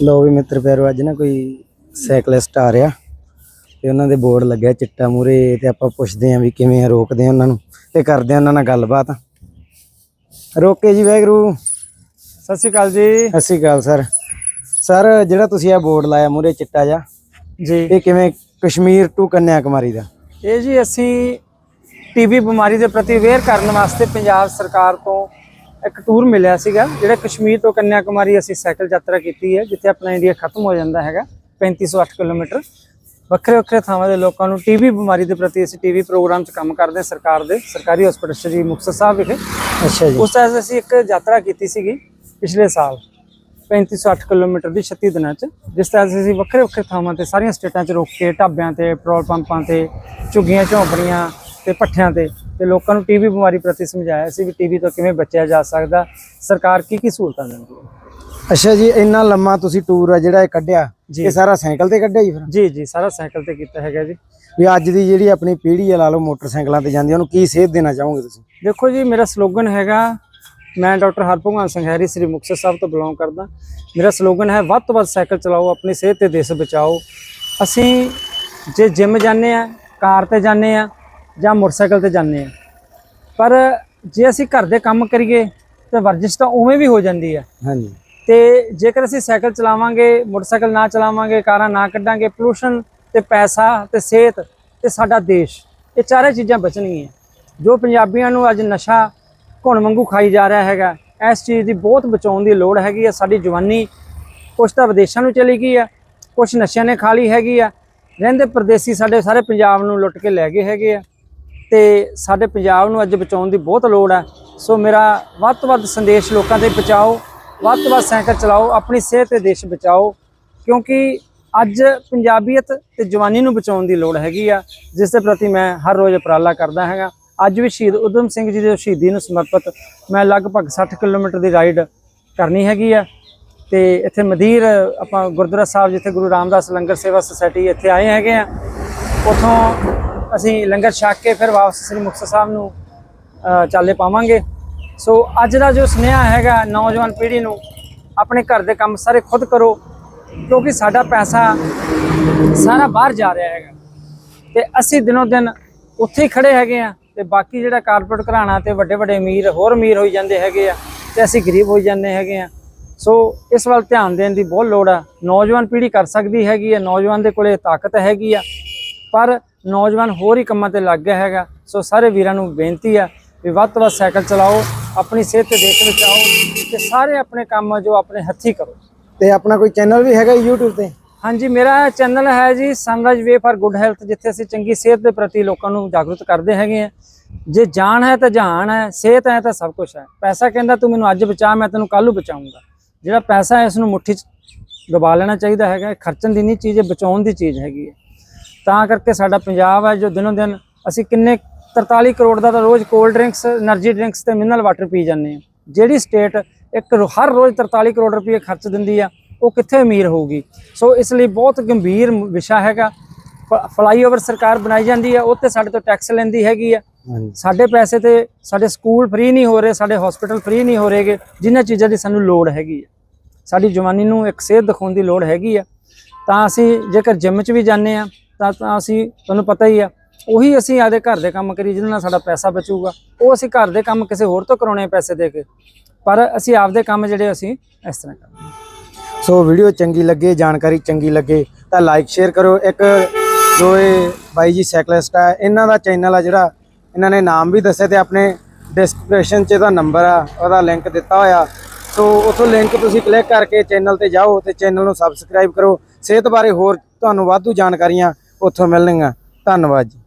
ਲੋ ਵੀ ਮਿੱਤਰ ਪਿਆਰੋ ਅੱਜ ਨਾ ਕੋਈ ਸਾਈਕਲਿਸਟ ਆ ਰਿਹਾ ਤੇ ਉਹਨਾਂ ਦੇ ਬੋਰਡ ਲੱਗਿਆ ਚਿੱਟਾ ਮੂਰੇ ਤੇ ਆਪਾਂ ਪੁੱਛਦੇ ਆਂ ਵੀ ਕਿਵੇਂ ਰੋਕਦੇ ਆ ਉਹਨਾਂ ਨੂੰ ਤੇ ਕਰਦੇ ਆ ਉਹਨਾਂ ਨਾਲ ਗੱਲਬਾਤ। ਰੋਕੇ ਜੀ ਵੈਗਰੂ ਸਤਿ ਸ਼੍ਰੀ ਅਕਾਲ ਜੀ। ਸਤਿ ਸ਼੍ਰੀ ਅਕਾਲ ਸਰ। ਸਰ ਜਿਹੜਾ ਤੁਸੀਂ ਆ ਬੋਰਡ ਲਾਇਆ ਮੂਰੇ ਚਿੱਟਾ ਜਾ ਜੀ। ਇਹ ਕਿਵੇਂ ਕਸ਼ਮੀਰ ਟੂ ਕੰਨਿਆ ਕੁਮਾਰੀ ਦਾ? ਇਹ ਜੀ ਅਸੀਂ ਟੀਬੀ ਬਿਮਾਰੀ ਦੇ ਪ੍ਰਤੀ ਅਵੇਅਰ ਕਰਨ ਵਾਸਤੇ ਪੰਜਾਬ ਸਰਕਾਰ ਤੋਂ ਇੱਕ ਟੂਰ ਮਿਲਿਆ ਸੀਗਾ ਜਿਹੜਾ ਕਸ਼ਮੀਰ ਤੋਂ ਕੰਨਿਆ ਕੁਮਾਰੀ ਅਸੀਂ ਸਾਈਕਲ ਯਾਤਰਾ ਕੀਤੀ ਹੈ ਜਿੱਥੇ ਆਪਣਾ ਇੰਡੀਆ ਖਤਮ ਹੋ ਜਾਂਦਾ ਹੈਗਾ 3508 ਕਿਲੋਮੀਟਰ। ਵੱਖਰੇ ਵੱਖਰੇ ਥਾਵਾਂ ਦੇ ਲੋਕਾਂ ਨੂੰ ਟੀਬੀ ਬਿਮਾਰੀ ਦੇ ਪ੍ਰਤੀ ਅਸੀਂ ਟੀਵੀ ਪ੍ਰੋਗਰਾਮ 'ਚ ਕੰਮ ਕਰਦੇ ਸਰਕਾਰ ਦੇ ਸਰਕਾਰੀ ਹਸਪਤਾਲ ਸ਼੍ਰੀ ਮੁਕਤਸਰ ਸਾਹਿਬ ਵਿਖੇ। ਅੱਛਾ ਜੀ। ਉਸ ਤਰ੍ਹਾਂ ਅਸੀਂ ਇੱਕ ਯਾਤਰਾ ਕੀਤੀ ਸੀਗੀ ਪਿਛਲੇ ਸਾਲ 3508 ਕਿਲੋਮੀਟਰ ਦੀ 36 ਦਿਨਾਂ 'ਚ ਜਿਸ ਤਰ੍ਹਾਂ ਅਸੀਂ ਵੱਖਰੇ ਵੱਖਰੇ ਥਾਵਾਂ ਤੇ ਸਾਰੀਆਂ ਸਟੇਟਾਂ 'ਚ ਰੁਕ ਕੇ ਢਾਬਿਆਂ ਤੇ ਪੈਟਰੋਲ ਪੰਪਾਂ ਤੇ ਝੁੱਗੀਆਂ ਝੌਂਪੜੀਆਂ ਤੇ ਪੱਠਿਆਂ ਤੇ ਤੇ ਲੋਕਾਂ ਨੂੰ ਟੀਵੀ ਬਿਮਾਰੀ ਪ੍ਰਤੀ ਸਮਝਾਇਆ ਸੀ ਵੀ ਟੀਵੀ ਤੋਂ ਕਿਵੇਂ ਬਚਿਆ ਜਾ ਸਕਦਾ। ਸਰਕਾਰ ਕੀ ਕੀ ਸਹੂਲਤਾਂ ਦਿੰਦੀ ਹੈ? ਅੱਛਾ ਜੀ ਇੰਨਾ ਲੰਮਾ ਤੁਸੀਂ ਟੂਰ ਆ ਜਿਹੜਾ ਇਹ ਕੱਢਿਆ। ਇਹ ਸਾਰਾ ਸਾਈਕਲ ਤੇ ਕੱਢਿਆ ਜੀ ਫਿਰ? ਜੀ ਜੀ ਸਾਰਾ ਸਾਈਕਲ ਤੇ ਕੀਤਾ ਹੈਗਾ ਜੀ। ਵੀ ਅੱਜ ਦੀ ਜਿਹੜੀ ਆਪਣੀ ਪੀੜ੍ਹੀ ਆ ਲਾ ਲਓ ਮੋਟਰਸਾਈਕਲਾਂ ਤੇ ਜਾਂਦੀ ਉਹਨੂੰ ਕੀ ਸੇਧ ਦੇਣਾ ਚਾਹੋਗੇ ਤੁਸੀਂ? ਦੇਖੋ ਜੀ ਮੇਰਾ ਸਲੋਗਨ ਹੈਗਾ ਮੈਂ ਡਾਕਟਰ ਹਰਭਗਵਾਨ ਸਿੰਘ ਹੈਰੀ ਸ੍ਰੀ ਮੁਕਤਸਰ ਸਾਹਿਬ ਤੋਂ ਬਿਲੋਂਗ ਕਰਦਾ। ਮੇਰਾ ਸਲੋਗਨ ਹੈ ਵੱਧ ਤੋਂ ਵੱਧ ਸਾਈਕਲ ਚਲਾਓ ਆਪਣੀ ਸਿਹਤ ਤੇ ਦੇਸ਼ ਬਚਾਓ। ਅਸੀਂ ਜੇ ਜਿਮ ਜਾਂਦੇ ਆ ਕਾਰ ਤੇ ਜਾਂਦੇ ਆ ਜਾਂ ਮੋਟਰਸਾਈਕਲ ਤੇ ਜਾਂਦੇ ਆ। ਪਰ ਜੇ ਅਸੀਂ ਘਰ ਦੇ ਕੰਮ ਕਰੀਏ ਤੇ ਵਰਜਿਸ਼ ਤਾਂ ਉਵੇਂ ਵੀ ਹੋ ਜਾਂਦੀ ਹੈ ਹਾਂਜੀ। ਤੇ ਜੇਕਰ ਅਸੀਂ ਸਾਈਕਲ ਚਲਾਵਾਂਗੇ ਮੋਟਰਸਾਈਕਲ ਨਾ ਚਲਾਵਾਂਗੇ ਕਾਰਾਂ ਨਾ ਕੱਢਾਂਗੇ ਪੋਲੂਸ਼ਨ ਤੇ ਪੈਸਾ ਤੇ ਸਿਹਤ ਤੇ ਸਾਡਾ ਦੇਸ਼ ਇਹ ਚਾਰੇ ਚੀਜ਼ਾਂ ਬਚਣਗੀਆਂ। ਜੋ ਪੰਜਾਬੀਆਂ ਨੂੰ ਅੱਜ ਨਸ਼ਾ ਘੁਣ ਵਾਂਗੂ ਖਾਈ ਜਾ ਰਿਹਾ ਹੈਗਾ ਇਸ ਚੀਜ਼ ਦੀ ਬਹੁਤ ਬਚਾਉਣ ਦੀ ਲੋੜ ਹੈਗੀ ਆ। ਸਾਡੀ ਜਵਾਨੀ ਕੁਛ ਤਾਂ ਵਿਦੇਸ਼ਾਂ ਨੂੰ ਚਲੀ ਗਈ ਆ ਕੁਛ ਨਸ਼ਿਆਂ ਨੇ ਖਾ ਲਈ ਹੈਗੀ ਆ। ਰਹਿੰਦੇ ਪਰਦੇਸੀ ਸਾਡੇ ਸਾਰੇ ਪੰਜਾਬ ਨੂੰ ਲੁੱਟ ਕੇ ਲੈ ਗਏ ਹੈਗੇ ਆ। ਤੇ ਸਾਡੇ ਪੰਜਾਬ ਨੂੰ ਅੱਜ ਬਚਾਉਣ ਦੀ ਬਹੁਤ ਲੋੜ ਹੈ। ਸੋ ਮੇਰਾ ਵੱਧ ਤੋਂ ਵੱਧ ਸੰਦੇਸ਼ ਲੋਕਾਂ ਤੇ ਬਚਾਓ, ਵੱਧ ਤੋਂ ਵੱਧ ਸਾਈਕਲ ਚਲਾਓ, ਆਪਣੀ ਸਿਹਤ ਤੇ ਦੇਸ਼ ਬਚਾਓ, ਕਿਉਂਕਿ ਅੱਜ ਪੰਜਾਬੀਅਤ ਤੇ ਜਵਾਨੀ ਨੂੰ ਬਚਾਉਣ ਦੀ ਲੋੜ ਹੈਗੀ ਆ, ਜਿਸ ਦੇ ਪ੍ਰਤੀ ਮੈਂ ਹਰ ਰੋਜ਼ ਉਪਰਾਲਾ ਕਰਦਾ ਹੈਗਾ। ਅੱਜ ਵੀ ਸ਼ਹੀਦ ਉਦਮ ਸਿੰਘ ਜੀ ਦੇ ਸ਼ਹੀਦੀ ਨੂੰ ਸਮਰਪਿਤ ਮੈਂ ਲਗਭਗ 60 ਕਿਲੋਮੀਟਰ ਦੀ ਰਾਈਡ ਕਰਨੀ ਹੈਗੀ ਆ। ਤੇ ਇੱਥੇ ਮਦੀਰ ਆਪਾਂ ਗੁਰਦੁਆਰਾ ਸਾਹਿਬ, ਜਿੱਥੇ ਗੁਰੂ ਰਾਮਦਾਸ ਲੰਗਰ ਸੇਵਾ ਸੁਸਾਇਟੀ ਇੱਥੇ ਆਏ ਹੈਗੇ ਆ, ਉਥੋਂ ਅਸੀਂ ਲੰਗਰ ਛਕ ਕੇ ਫਿਰ ਵਾਪਸ ਸ੍ਰੀ ਮੁਕਤਸਰ ਸਾਹਿਬ ਨੂੰ ਚਾਲੇ ਪਾਵਾਂਗੇ। ਸੋ ਅੱਜ ਦਾ ਜੋ ਸੁਨੇਹਾ ਹੈਗਾ ਨੌਜਵਾਨ ਪੀੜ੍ਹੀ ਨੂੰ, ਆਪਣੇ ਘਰ ਦੇ ਕੰਮ ਸਾਰੇ ਖੁਦ ਕਰੋ, ਕਿਉਂਕਿ ਸਾਡਾ ਪੈਸਾ ਸਾਰਾ ਬਾਹਰ ਜਾ ਰਿਹਾ ਹੈਗਾ। ਤੇ ਅਸੀਂ ਦਿਨੋਂ ਦਿਨ ਉੱਥੇ ਹੀ ਖੜੇ ਹੈਗੇ ਆ ਤੇ ਬਾਕੀ ਜਿਹੜਾ ਕਾਰਪੋਰੇਟ ਘਰਾਣਾ ਤੇ ਵੱਡੇ ਵੱਡੇ ਅਮੀਰ, ਹੋਰ ਅਮੀਰ ਹੋਈ ਜਾਂਦੇ ਹੈਗੇ ਆ ਤੇ ਅਸੀਂ ਗਰੀਬ ਹੋਈ ਜਾਂਦੇ ਹੈਗੇ ਆ ਸੋ ਇਸ ਵੱਲ ਧਿਆਨ ਦੇਣ ਦੀ ਬਹੁਤ ਲੋੜ ਆ। ਨੌਜਵਾਨ ਪੀੜ੍ਹੀ ਕਰ ਸਕਦੀ ਹੈਗੀ ਆ, ਨੌਜਵਾਨ ਦੇ ਕੋਲੇ ਤਾਕਤ ਹੈਗੀ ਆ, ਪਰ ਨੌਜਵਾਨ ਹੋਰ ਹੀ ਕੰਮਾਂ ਤੇ ਲੱਗ ਗਿਆ ਹੈਗਾ। ਸੋ ਸਾਰੇ ਵੀਰਾਂ ਨੂੰ ਬੇਨਤੀ ਆ ਵੀ ਵੱਧ ਤੋਂ ਵੱਧ ਸਾਈਕਲ ਚਲਾਓ ਆਪਣੀ ਸਿਹਤ ਤੇ ਦੇਖ ਬਚਾਓ ਤੇ ਸਾਰੇ ਆਪਣੇ ਕੰਮ ਜੋ ਆਪਣੇ ਹੱਥੀ ਕਰੋ। ਤੇ ਆਪਣਾ ਕੋਈ ਚੈਨਲ ਵੀ ਹੈਗਾ YouTube ਤੇ? ਹਾਂਜੀ ਮੇਰਾ ਚੈਨਲ ਹੈ ਜੀ Sunrise Way for Good Health ਜਿੱਥੇ ਅਸੀਂ ਚੰਗੀ ਸਿਹਤ ਦੇ ਪ੍ਰਤੀ ਲੋਕਾਂ ਨੂੰ ਜਾਗਰੂਕ ਕਰਦੇ ਹੈਗੇ ਆ। ਜੇ ਜਾਨ ਹੈ ਤਾਂ ਜਹਾਨ ਹੈ ਸਿਹਤ ਹੈ ਤਾਂ ਸਭ ਕੁਝ ਹੈ। ਪੈਸਾ ਕਹਿੰਦਾ ਤੂੰ ਮੈਨੂੰ ਅੱਜ ਬਚਾ ਮੈਂ ਤੈਨੂੰ ਕੱਲ ਨੂੰ ਬਚਾਉਂਗਾ। ਜਿਹੜਾ ਪੈਸਾ ਹੈ ਇਸ ਨੂੰ ਮੁੱਠੀ 'ਚ ਦਬਾ ਲੈਣਾ ਚਾਹੀਦਾ ਹੈਗਾ ਖਰਚਣ ਦੀ ਨਹੀਂ ਚੀਜ਼ ਹੈ ਬਚਾਉਣ ਦੀ ਚੀਜ਼ ਹੈਗੀ ਹੈ। ਤਾਂ ਕਰਕੇ ਸਾਡਾ ਪੰਜਾਬ ਹੈ ਜੋ ਦਿਨੋਂ ਦਿਨ ਅਸੀਂ ਕਿੰਨੇ 43 ਕਰੋੜ ਦਾ ਤਾਂ ਰੋਜ਼ ਕੋਲਡ ਡਰਿੰਕਸ એનર્ਜੀ ਡਰਿੰਕਸ ਤੇ ਮਿਨਰਲ ਵਾਟਰ ਪੀ ਜਾਂਦੇ ਆ ਜਿਹੜੀ ਸਟੇਟ ਇੱਕ ਹਰ ਰੋਜ਼ 43 ਕਰੋੜ ਰੁਪਏ ਖਰਚ ਦਿੰਦੀ ਆ ਉਹ ਕਿੱਥੇ ਅਮੀਰ ਹੋਊਗੀ? ਸੋ ਇਸ ਲਈ ਬਹੁਤ ਗੰਭੀਰ ਵਿਸ਼ਾ ਹੈਗਾ। ਫਲਾਈਓਵਰ ਸਰਕਾਰ ਬਣਾਈ ਜਾਂਦੀ ਆ ਉੱਤੇ ਸਾਡੇ ਤੋਂ ਟੈਕਸ ਲੈਂਦੀ ਹੈਗੀ ਆ। ਸਾਡੇ ਪੈਸੇ ਤੇ ਸਾਡੇ ਸਕੂਲ ਫ੍ਰੀ ਨਹੀਂ ਹੋ ਰਹੇ ਸਾਡੇ ਹਸਪੀਟਲ ਫ੍ਰੀ ਨਹੀਂ ਹੋ ਰਹੇਗੇ ਜਿਨ੍ਹਾਂ ਚੀਜ਼ਾਂ ਦੀ ਸਾਨੂੰ ਲੋੜ ਹੈਗੀ ਆ। ਸਾਡੀ ਜਵਾਨੀ ਨੂੰ ਇੱਕ ਸਿਹਤ ਦਿਖਾਉਣ ਦੀ ਲੋੜ ਹੈਗੀ ਆ। ਤਾਂ ਅਸੀਂ ਜੇਕਰ ਜਿੰਮ 'ਚ ਵੀ ਜਾਂਦੇ ਆ ਤਾਂ ਤਾਂ ਅਸੀਂ, ਤੁਹਾਨੂੰ ਪਤਾ ਹੀ ਆ, ਉਹੀ ਅਸੀਂ ਆਦੇ ਘਰ ਦੇ ਕੰਮ ਕਰੀ ਜਿਹਦੇ ਨਾਲ ਸਾਡਾ ਪੈਸਾ ਬਚੂਗਾ। ਉਹ ਅਸੀਂ ਘਰ ਦੇ ਕੰਮ ਕਿਸੇ ਹੋਰ ਤੋਂ ਕਰਾਉਣੇ ਪੈਸੇ ਦੇ ਕੇ। ਪਰ ਅਸੀਂ ਆਪਦੇ ਕੰਮ ਜਿਹੜੇ ਅਸੀਂ ਇਸ ਤਰ੍ਹਾਂ ਕਰਦੇ ਹਾਂ। ਸੋ ਵੀਡੀਓ ਚੰਗੀ ਲੱਗੇ, ਜਾਣਕਾਰੀ ਚੰਗੀ ਲੱਗੇ, ਤਾਂ ਲਾਈਕ ਸ਼ੇਅਰ ਕਰੋ ਇੱਕ ਜੋ ਇਹ ਬਾਈ ਜੀ ਸਾਈਕਲਿਸਟ ਆ, ਇਹਨਾਂ ਦਾ ਚੈਨਲ ਆ ਜਿਹੜਾ, ਇਹਨਾਂ ਨੇ ਨਾਮ ਵੀ ਦੱਸਿਆ ਤੇ ਆਪਣੇ ਡਿਸਕ੍ਰਿਪਸ਼ਨ 'ਚ ਇਹਦਾ ਨੰਬਰ ਆ, ਉਹਦਾ ਲਿੰਕ ਦਿੱਤਾ ਹੋਇਆ। ਸੋ ਉਥੋਂ ਲਿੰਕ ਤੁਸੀਂ ਕਲਿੱਕ ਕਰਕੇ ਚੈਨਲ ਤੇ ਜਾਓ ਤੇ ਚੈਨਲ ਨੂੰ ਸਬਸਕ੍ਰਾਈਬ ਕਰੋ। ਸਿਹਤ ਬਾਰੇ ਹੋਰ ਤੁਹਾਨੂੰ ਵਾਧੂ ਜਾਣਕਾਰੀਆਂ ਉੱਥੋਂ ਮਿਲਣਗੀਆਂ ਧੰਨਵਾਦ ਜੀ।